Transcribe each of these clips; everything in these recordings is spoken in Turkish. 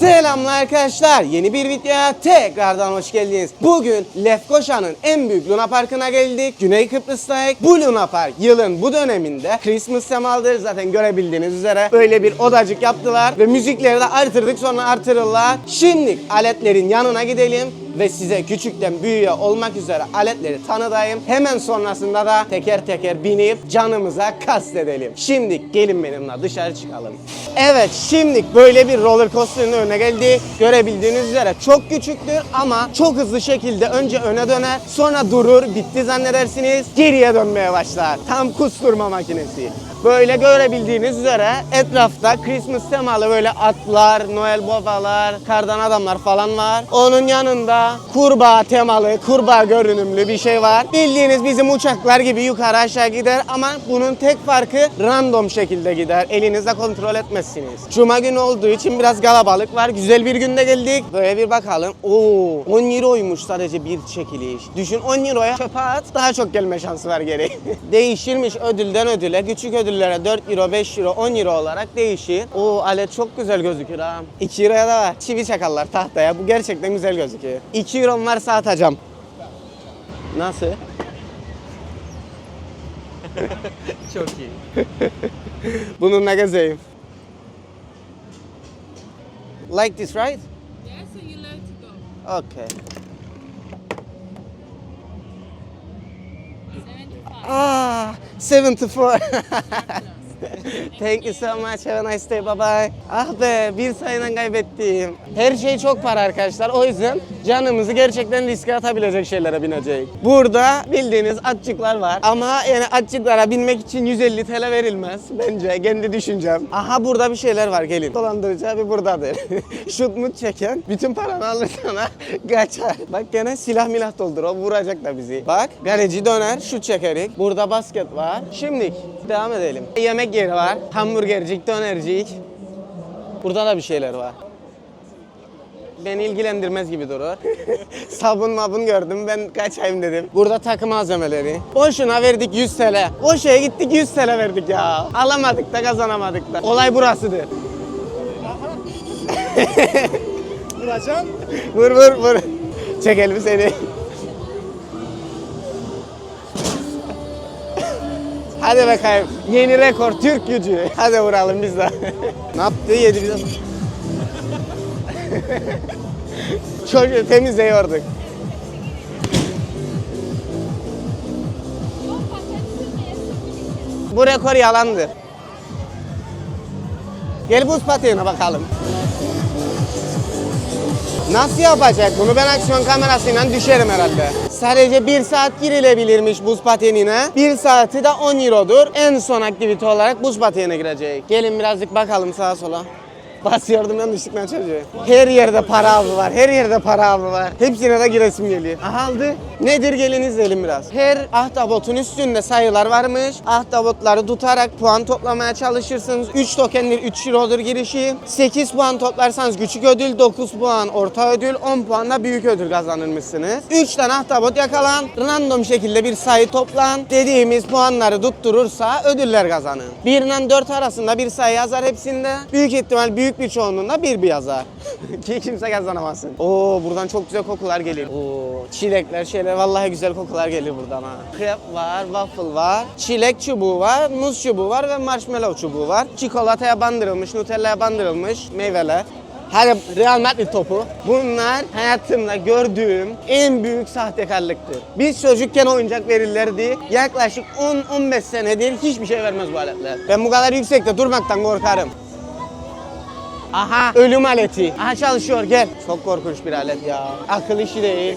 Selamlar arkadaşlar. Yeni bir videoya tekrardan hoş geldiniz. Bugün Lefkoşa'nın en büyük Luna Parkı'na geldik. Güney Kıbrıs'tayız. Bu Luna Park yılın bu döneminde Christmas temalıdır. Zaten görebildiğiniz üzere böyle bir odacık yaptılar. Ve müzikleri de artırdık sonra artırırlar. Şimdi aletlerin yanına gidelim ve size küçükten büyüğe olmak üzere aletleri tanıdayım. Hemen sonrasında da teker teker binip canımıza kastedelim. Şimdi gelin benimle dışarı çıkalım. Evet şimdi böyle bir roller coaster'ın önüne geldik. Görebildiğiniz üzere çok küçüktür ama çok hızlı şekilde önce öne döner sonra durur bitti zannedersiniz geriye dönmeye başlar. Tam kusturma makinesi. Böyle görebildiğiniz üzere etrafta Christmas temalı böyle atlar, Noel babalar, kardan adamlar falan var. Onun yanında kurbağa temalı, kurbağa görünümlü bir şey var. Bildiğiniz bizim uçaklar gibi yukarı aşağı gider ama bunun tek farkı random şekilde gider. Elinizde kontrol etmezsiniz. Cuma günü olduğu için biraz kalabalık var. Güzel bir günde geldik. Böyle bir bakalım. Oo, 10 euroymuş sadece bir çekiliş. Düşün 10 euroya çöpe at daha çok gelme şansı var geri. Değişirmiş ödülden ödüle. Küçük ödüllere 4 euro, 5 euro, 10 euro olarak değişir. Oo alet çok güzel gözüküyor ha. 2 euroya da var. Çivi çakarlar tahtaya. Bu gerçekten güzel gözüküyor. 2 euro varsa atacağım. Nasıl? Çok iyi. Bununla gezeyim. Like this, right? Yeah, so you learn to go. Okay. Ah, 74. Thank you so much. Have a nice day. Bye bye. Ah be, bir sayıdan kaybettim. Her şey çok para arkadaşlar. O yüzden canımızı gerçekten riske atabilecek şeylere binecek. Burada bildiğiniz atçıklar var. Ama yani atçıklara binmek için 150 TL verilmez. Bence kendi düşüncem. Aha burada bir şeyler var gelin. Dolandırıcı abi buradadır. Şut mut çeken bütün paranı alır sana kaçar. Bak gene silah milah doldur. O vuracak da bizi. Bak galeci döner şut çekerik. Burada basket var. Şimdi devam edelim. Yemek yeri var. Hamburgercik, dönercik. Burada da bir şeyler var. Beni ilgilendirmez gibi durur. Sabun mabun gördüm ben kaçayım dedim. Burada takım malzemeleri. Boşuna verdik 100 TL. O şeye gittik 100 TL verdik ya. Alamadık da kazanamadık da. Olay burasıdır. Vuracağım. Vur vur vur. Çekelim seni. Hadi bakayım. Yeni rekor Türk gücü. Hadi vuralım biz de. ne yaptı? Yedi biz. Çocuğu temizleyorduk. Bu rekor yalandır. Gel buz patiğine bakalım. Nasıl yapacak bunu? Ben aksiyon kamerasıyla düşerim herhalde. Sadece bir saat girilebilirmiş buz patenine. Bir saati de 10 eurodur. En son aktivite olarak buz patenine girecek. Gelin birazcık bakalım sağa sola. Basıyordum yanlışlıkla çocuğu. Her yerde para avı var. Her yerde para avı var. Hepsine de giresim geliyor. Aha aldı. Nedir gelin izleyelim biraz. Her ahtapotun üstünde sayılar varmış. Ahtapotları tutarak puan toplamaya çalışırsınız. 3 tokendir 3 eurodur girişi. 8 puan toplarsanız küçük ödül, 9 puan orta ödül, 10 puan da büyük ödül kazanırmışsınız. 3 tane ahtapot yakalan, random şekilde bir sayı toplan. Dediğimiz puanları tutturursa ödüller kazanın. 1 ile 4 arasında bir sayı yazar hepsinde. Büyük ihtimal büyük bir çoğunluğunda bir bir yazar. Ki kimse kazanamasın. Oo buradan çok güzel kokular gelir. Oo çilekler şeyler vallahi güzel kokular gelir buradan ha. Krep var, waffle var, çilek çubuğu var, muz çubuğu var ve marshmallow çubuğu var. Çikolataya bandırılmış, nutella'ya bandırılmış meyveler. Hadi Real Madrid topu. Bunlar hayatımda gördüğüm en büyük sahtekarlıktır. Biz çocukken oyuncak verirlerdi. Yaklaşık 10-15 senedir hiçbir şey vermez bu aletler. Ben bu kadar yüksekte durmaktan korkarım. Aha ölüm aleti. Aha çalışıyor gel. Çok korkunç bir alet ya. Akıl işi değil.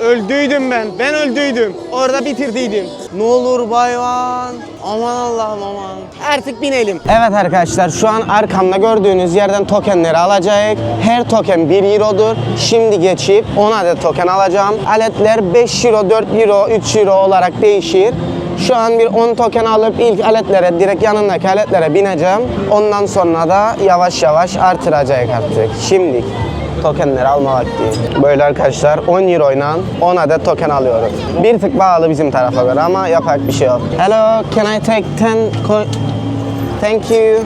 Öldüydüm ben. Ben öldüydüm. Orada bitirdiydim. Ne olur bayvan. Aman Allah'ım aman. Artık binelim. Evet arkadaşlar şu an arkamda gördüğünüz yerden tokenleri alacak. Her token 1 eurodur. Şimdi geçip 10 adet token alacağım. Aletler 5 euro, 4 euro, 3 euro olarak değişir. Şu an bir 10 token alıp ilk aletlere, direkt yanındaki aletlere bineceğim. Ondan sonra da yavaş yavaş artıracak artık. Şimdi tokenleri alma vakti. Böyle arkadaşlar 10 euro ile 10 adet token alıyoruz. Bir tık bağlı bizim tarafa göre ama yapacak bir şey yok. Hello, can I take 10 coin? Thank you.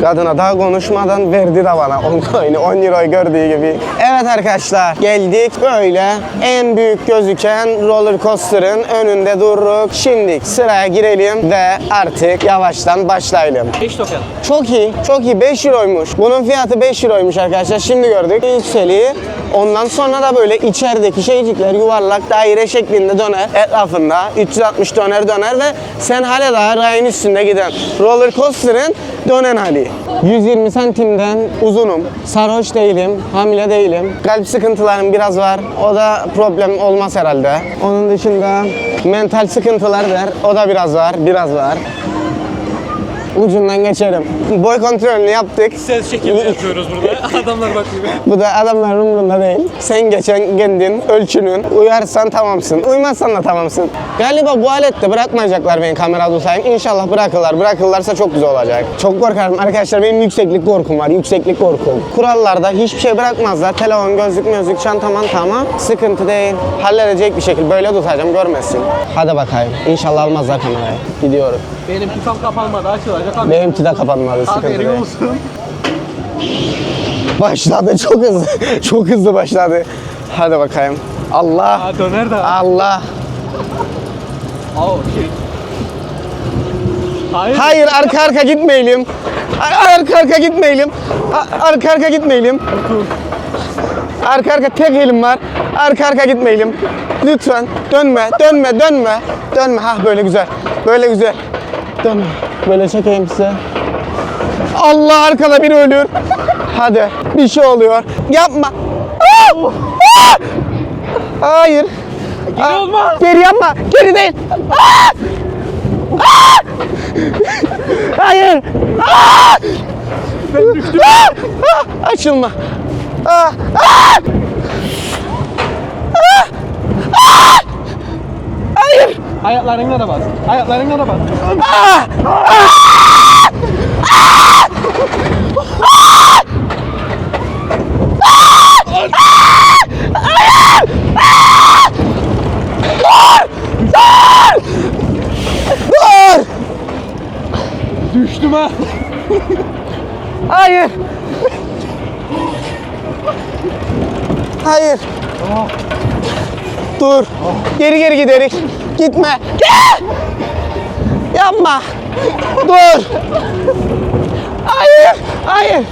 Kadına daha konuşmadan verdi de bana 10 coin'i 10 euroyu gördüğü gibi. Evet arkadaşlar geldik böyle en büyük gözüken roller coaster'ın önünde durduk. Şimdi sıraya girelim ve artık yavaştan başlayalım. 5 token. Çok iyi, çok iyi. 5 euroymuş. Bunun fiyatı 5 euroymuş arkadaşlar. Şimdi gördük. Yükseliği. Ondan sonra da böyle içerideki şeycikler yuvarlak daire şeklinde döner. Etrafında 360 döner döner ve sen hala daha rayın üstünde giden roller coaster'ın dönen hali. 120 santimden uzunum. Sarhoş değilim, hamile değilim. Kalp sıkıntılarım biraz var. O da problem olmaz herhalde. Onun dışında mental sıkıntılar der. O da biraz var, biraz var ucundan geçerim. Boy kontrolünü yaptık. Ses çekimi yapıyoruz burada. Adamlar bakıyor. Bu da adamların umurunda değil. Sen geçen kendin ölçünün. Uyarsan tamamsın. Uymazsan da tamamsın. Galiba bu alette bırakmayacaklar beni kamera tutayım. İnşallah bırakırlar. Bırakırlarsa çok güzel olacak. Çok korkarım. Arkadaşlar benim yükseklik korkum var. Yükseklik korkum. Kurallarda hiçbir şey bırakmazlar. Telefon, gözlük, müzik, çanta, manta ama sıkıntı değil. Halledecek bir şekilde böyle tutacağım görmesin. Hadi bakayım. İnşallah almazlar kamerayı. Gidiyorum. Benim kafam kapanmadı açılacak. Abi. Benimki de kapanmadı. Sıkıntı Haberin değil. olsun. Başladı çok hızlı. çok hızlı başladı. Hadi bakayım. Allah. Aa, döner de. Allah. Aa, okey. Hayır. Hayır arka arka gitmeyelim. Ar- Arka arka gitmeyelim. A- Arka arka gitmeyelim. Arka arka tek elim var. Arka arka gitmeyelim. Lütfen dönme, dönme, dönme. Dönme. Ha böyle güzel. Böyle güzel. Dönme. Böyle çekeyim size. Allah arkada biri ölüyor. Hadi. Bir şey oluyor. Yapma. Aa! Aa! Hayır. Geri olmaz. Geri yapma. Geri değil. Hayır. Ben düştüm. Açılma. Hayır. Ayaklarınla da bas. Ayaklarınla da bas. Aa! Dur! Düştüm ha. Hayır. Hayır. Dur. Geri geri giderik. Gitme. Yapma. Dur. Hayır. Hayır.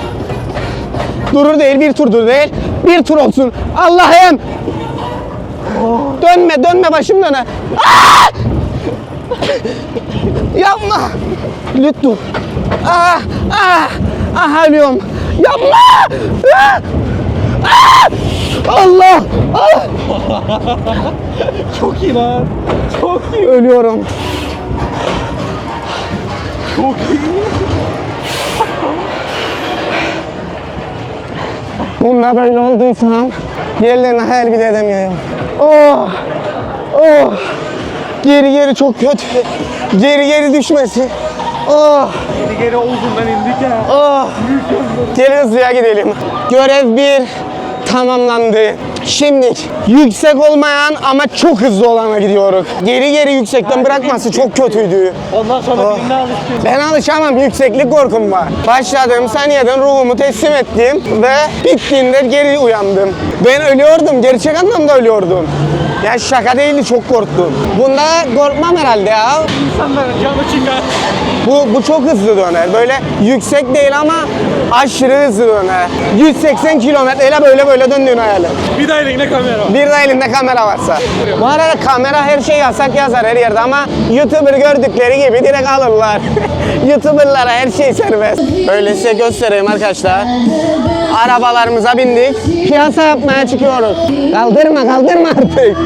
Durur değil, bir turdur değil. Bir tur olsun. Allah'ım. Dönme, dönme başım döne. Aa! Yapma. Lütfen. Ah, ah, ah ölüyorum. Yapma. Ah, ah! Allah. Ah! Çok iyi lan. Çok iyi. Ölüyorum. Çok iyi. Bununla böyle olduysam yerlerini hayal bile edemiyorum. Oh, oh. Geri geri çok kötü. Geri geri düşmesi. Oh, Geri geri omzundan indik ya. oh. Gel hızlıya gidelim. Görev bir tamamlandı. Şimdi yüksek olmayan ama çok hızlı olana gidiyoruz. Geri geri yüksekten bırakması çok kötüydü. Ondan sonra Oh. birine. Ben alışamam, yükseklik korkum var. Başladığım saniyeden ruhumu teslim ettim ve bittiğinde geri uyandım. Ben ölüyordum, gerçek anlamda ölüyordum. Ya şaka değildi, çok korktum. Bunda korkmam herhalde ya. İnsanların canı çıkar. Bu, bu çok hızlı döner. Böyle yüksek değil ama aşırı hızlı döner. 180 kilometreyle böyle böyle döndüğünü hayal et. Bir de eline kamera var. Bir de elinde kamera varsa. Bu arada kamera her şey yasak yazar her yerde ama YouTuber gördükleri gibi direkt alırlar. YouTuber'lara her şey serbest. Böyle size göstereyim arkadaşlar. Arabalarımıza bindik. Piyasa yapmaya çıkıyoruz. Kaldırma kaldırma artık.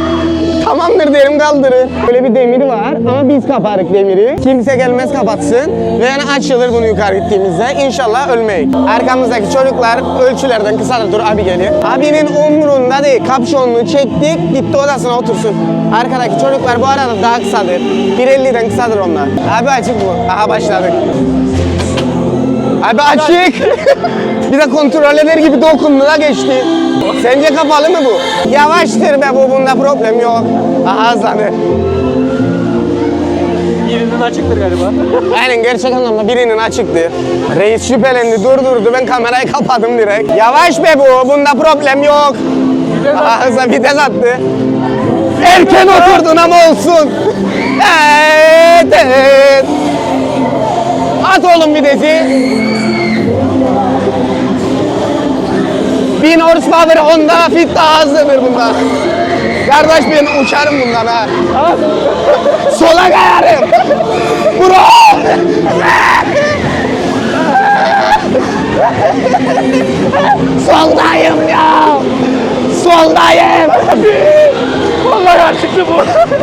Tamamdır derim kaldırın. Böyle bir demir var ama biz kaparık demiri. Kimse gelmez kapatsın. Ve yani açılır bunu yukarı gittiğimizde. İnşallah ölmeyiz. Arkamızdaki çocuklar ölçülerden kısadır. Dur abi geliyor. Abinin umrunda değil. Kapşonunu çektik. Gitti odasına otursun. Arkadaki çocuklar bu arada daha kısadır. 1.50'den kısadır onlar. Abi açık bu. Aha başladık. Abi açık. bir de kontrol eder gibi dokundu da geçti. Sence kapalı mı bu? Yavaştır be bu bunda problem yok. Aha hızlanır. Birinin açıktır galiba. Aynen gerçek anlamda birinin açıktı. Reis şüphelendi durdurdu ben kamerayı kapadım direkt. Yavaş be bu bunda problem yok. Ağza vites attı. Erken oturdun ama olsun. Evet evet. At oğlum vitesi. 1000 horsepower Honda Fit daha hızlıdır bundan. Kardeş ben uçarım bundan ha. Sola kayarım. Bro! Soldayım ya! Soldayım! Vallahi açıktı bu.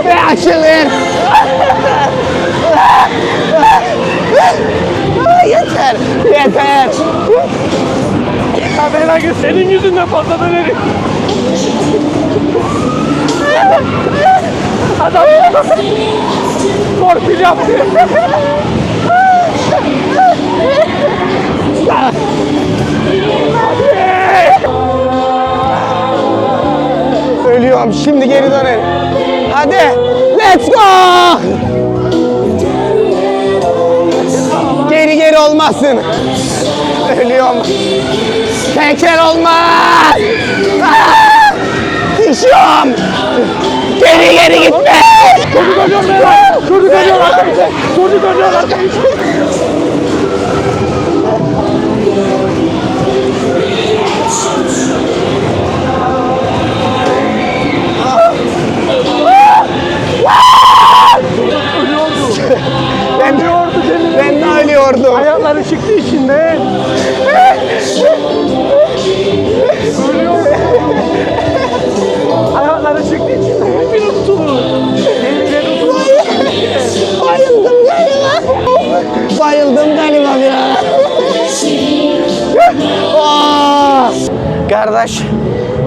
Ve açılır! Yeter! Yeter! Ya et senin yüzünden patladı herif. Adam torpil yaptı. Ölüyorum şimdi geri dönelim. Hadi let's go! Geri olmasın. Ölüyorum. Teker olmaz. Ah! Düşüyorum. Geri geri gitme. Kardeş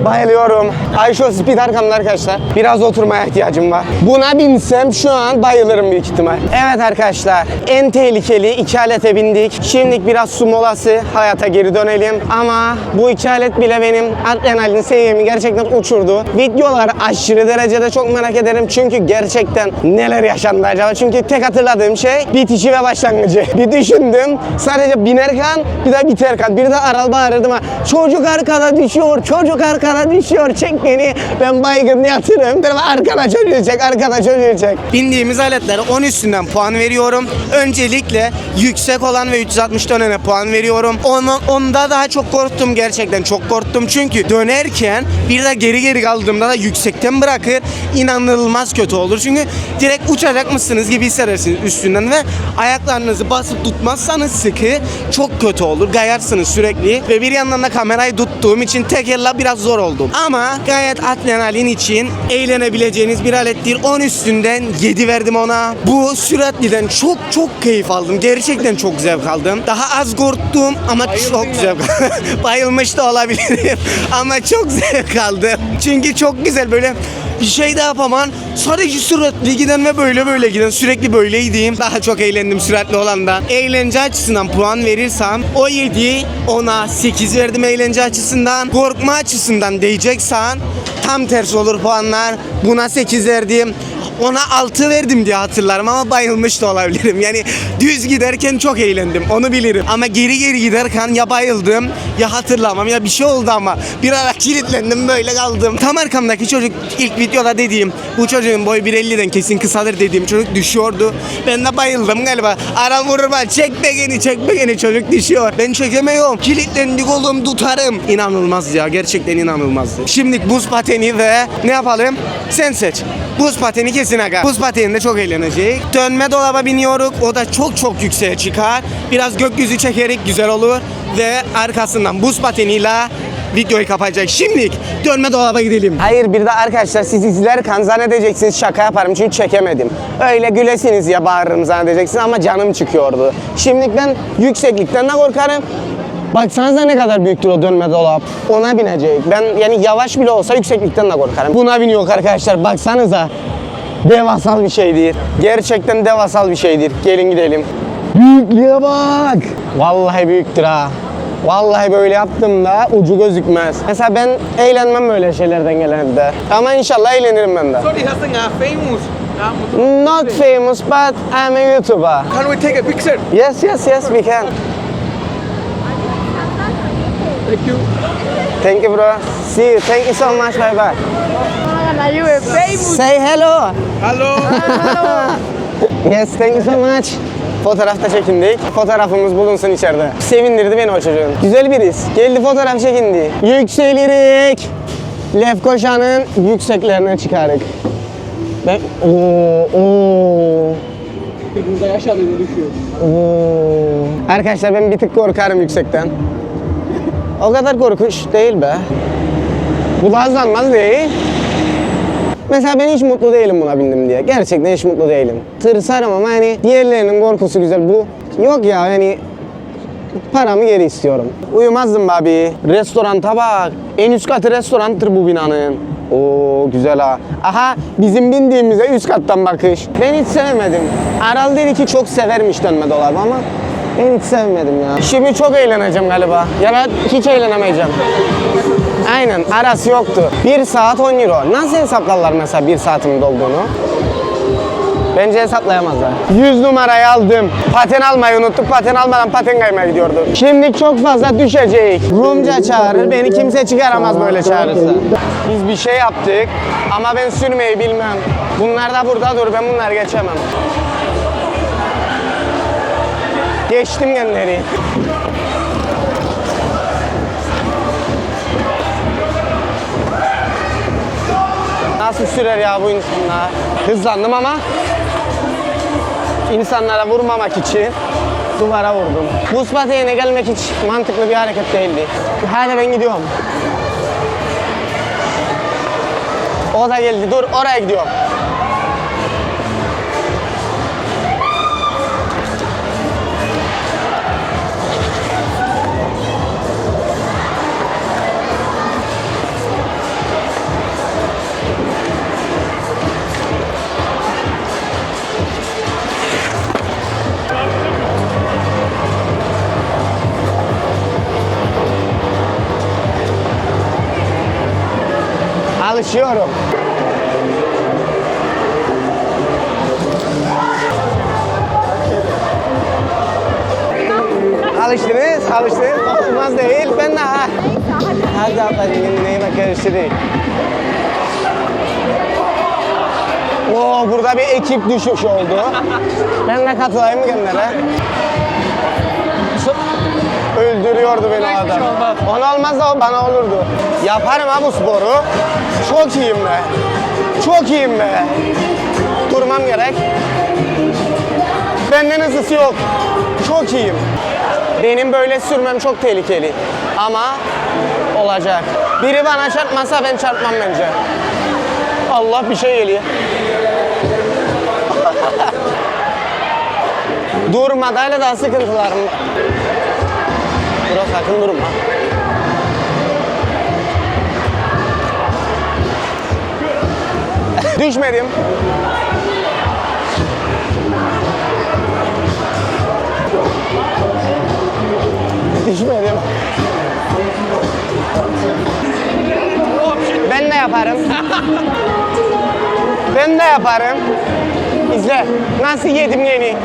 bayılıyorum. Ayşo speed arkamda arkadaşlar. Biraz oturmaya ihtiyacım var. Buna binsem şu an bayılırım büyük ihtimal. Evet arkadaşlar en tehlikeli iki alete bindik. Şimdi biraz su molası hayata geri dönelim. Ama bu iki alet bile benim adrenalin seviyemi gerçekten uçurdu. Videolar aşırı derecede çok merak ederim. Çünkü gerçekten neler yaşandı acaba? Çünkü tek hatırladığım şey bitişi ve başlangıcı. Bir düşündüm. Sadece binerken bir de biterken. Bir de aral bağırırdım ha. Çocuk arkada düşüyor, çocuk arkada düşüyor. Çek. Ben baygın yatırım. Çocuğu çek, arkada çocuğu çek. Bindiğimiz aletlere 10 üstünden puan veriyorum. Öncelikle yüksek olan ve 360 dönene puan veriyorum. Onu, onda daha çok korktum gerçekten. Çok korktum çünkü dönerken bir de geri geri kaldığımda da yüksekten bırakır. inanılmaz kötü olur. Çünkü direkt uçacak mısınız gibi hissedersiniz üstünden ve ayaklarınızı basıp tutmazsanız sıkı çok kötü olur. Gayarsınız sürekli ve bir yandan da kamerayı tuttuğum için tek elle biraz zor oldu. Ama gayet adrenalin için eğlenebileceğiniz bir alettir. 10 üstünden 7 verdim ona. Bu süratliden çok çok keyif aldım. Gerçekten çok zevk aldım. Daha az korktum ama çok zevk Bayılmış da olabilirim ama çok zevk aldım. Çünkü çok güzel böyle bir şey de yapamam. Sadece süratli giden ve böyle böyle giden sürekli böyleydim. Daha çok eğlendim süratli olandan. Eğlence açısından puan verirsem o 7 ona 8 verdim eğlence açısından. Korkma açısından diyeceksen tam tersi olur puanlar. Buna 8 verdim. Ona 6 verdim diye hatırlarım ama bayılmış da olabilirim. Yani düz giderken çok eğlendim onu bilirim. Ama geri geri giderken ya bayıldım ya hatırlamam ya bir şey oldu ama bir ara kilitlendim böyle kaldım. Tam arkamdaki çocuk ilk videoda dediğim bu çocuğun boyu 1.50'den kesin kısadır dediğim çocuk düşüyordu. Ben de bayıldım galiba. Ara vurma çekme beni çekme beni çocuk düşüyor. Ben çekemiyorum. Kilitlendik oğlum tutarım. İnanılmaz ya gerçekten inanılmazdı. Şimdi buz pateni ve ne yapalım? Sen seç. Buz pateni kesin aga. Buz pateninde çok eğlenecek. Dönme dolaba biniyoruz. O da çok çok yükseğe çıkar. Biraz gökyüzü çekerek güzel olur. Ve arkasından buz pateniyle videoyu kapatacak. Şimdi dönme dolaba gidelim. Hayır bir de arkadaşlar siz izlerken zannedeceksiniz şaka yaparım çünkü çekemedim. Öyle gülesiniz ya bağırırım zannedeceksiniz ama canım çıkıyordu. Şimdi ben yükseklikten de korkarım. Baksanıza ne kadar büyüktür o dönme dolap. Ona binecek. Ben yani yavaş bile olsa yükseklikten de korkarım. Buna biniyor arkadaşlar baksanıza. Devasal bir şeydir. Gerçekten devasal bir şeydir. Gelin gidelim. Büyüklüğe bak. Vallahi büyüktür ha. Vallahi böyle yaptım da ucu gözükmez. Mesela ben eğlenmem böyle şeylerden genelde. Ama inşallah eğlenirim ben de. Sorry, das ist ein famous. Not famous, but I'm a YouTuber. Can we take a picture? Yes, yes, yes, we can. Thank you. Thank you, bro. See you. Thank you so much. Bye bye. Are you a famous? Say hello. Hello. Yes, thank you so much. Fotoğrafta çekindik. Fotoğrafımız bulunsun içeride. Sevindirdi beni o çocuğun. Güzel bir his. Geldi fotoğraf çekindi. Yükselirik. Lefkoşa'nın yükseklerine çıkarık. Ben... Oo, oo. Burada yaşadığını düşüyor. Oo. Arkadaşlar ben bir tık korkarım yüksekten. O kadar korkunç değil be. Bu lazlanmaz değil. Mesela ben hiç mutlu değilim buna bindim diye. Gerçekten hiç mutlu değilim. Tırsarım ama hani diğerlerinin korkusu güzel. Bu yok ya yani paramı geri istiyorum. Uyumazdım abi. Restoranta bak. En üst katı restoranttır bu binanın. Oo güzel ha. Aha bizim bindiğimize üst kattan bakış. Ben hiç sevmedim. Aral dedi ki çok severmiş dönme dolabı ama ben hiç sevmedim ya. Şimdi çok eğleneceğim galiba. Ya da hiç eğlenemeyeceğim. Aynen arası yoktu. 1 saat 10 euro. Nasıl hesaplarlar mesela 1 saatimin dolduğunu? Bence hesaplayamazlar. 100 numarayı aldım. Paten almayı unuttuk. Paten almadan paten kaymaya gidiyorduk. Şimdi çok fazla düşecek. Rumca çağırır. Beni kimse çıkaramaz böyle çağırırsa. Biz bir şey yaptık ama ben sürmeyi bilmem. Bunlar da burada dur. Ben bunları geçemem. Geçtim kendileri. Nasıl sürer ya bu insanlar? Hızlandım ama insanlara vurmamak için duvara vurdum. Buz pateyine gelmek hiç mantıklı bir hareket değildi. Hadi ben gidiyorum. O da geldi. Dur oraya gidiyorum. Alışıyorum. Alıştınız, alıştınız. Olmaz değil. Ben daha. Hadi ablacığım kendine iyi bak görüşürüz. Oo, burada bir ekip düşüş oldu. Ben de katılayım kendilerine? Öldürüyordu beni o adam. Ona olmaz da o bana olurdu. Yaparım ha bu sporu. Çok iyiyim be. Çok iyiyim be. Durmam gerek. Benden hızlısı yok. Çok iyiyim. Benim böyle sürmem çok tehlikeli. Ama olacak. Biri bana çarpmasa ben çarpmam bence. Allah bir şey geliyor. Durmadayla daha sıkıntılarım var. Bro sakın durma. Düşmedim. Düşmedim. Ben de yaparım. ben de yaparım. İzle. Nasıl yedim yeni.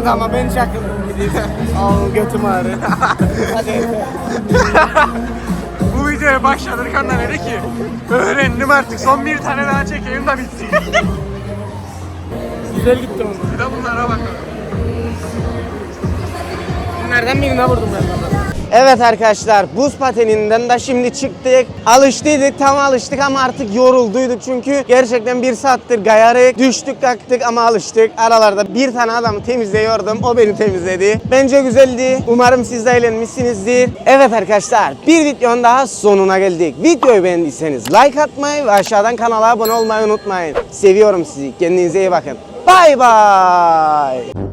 Adama ben çakıldım gideyim. Al götüm ağrı. Hadi. Bu videoya başladırken de dedi ki öğrendim artık son bir tane daha çekeyim de bitsin. Güzel gitti onu. Bir de bunlara bakalım. Bunlardan birine vurdum ben. Evet arkadaşlar buz pateninden de şimdi çıktık. Alıştıydık tam alıştık ama artık yorulduyduk çünkü gerçekten bir saattir gayarık. Düştük kalktık ama alıştık. Aralarda bir tane adamı temizliyordum. O beni temizledi. Bence güzeldi. Umarım siz de eğlenmişsinizdir. Evet arkadaşlar bir videonun daha sonuna geldik. Videoyu beğendiyseniz like atmayı ve aşağıdan kanala abone olmayı unutmayın. Seviyorum sizi. Kendinize iyi bakın. Bay bay.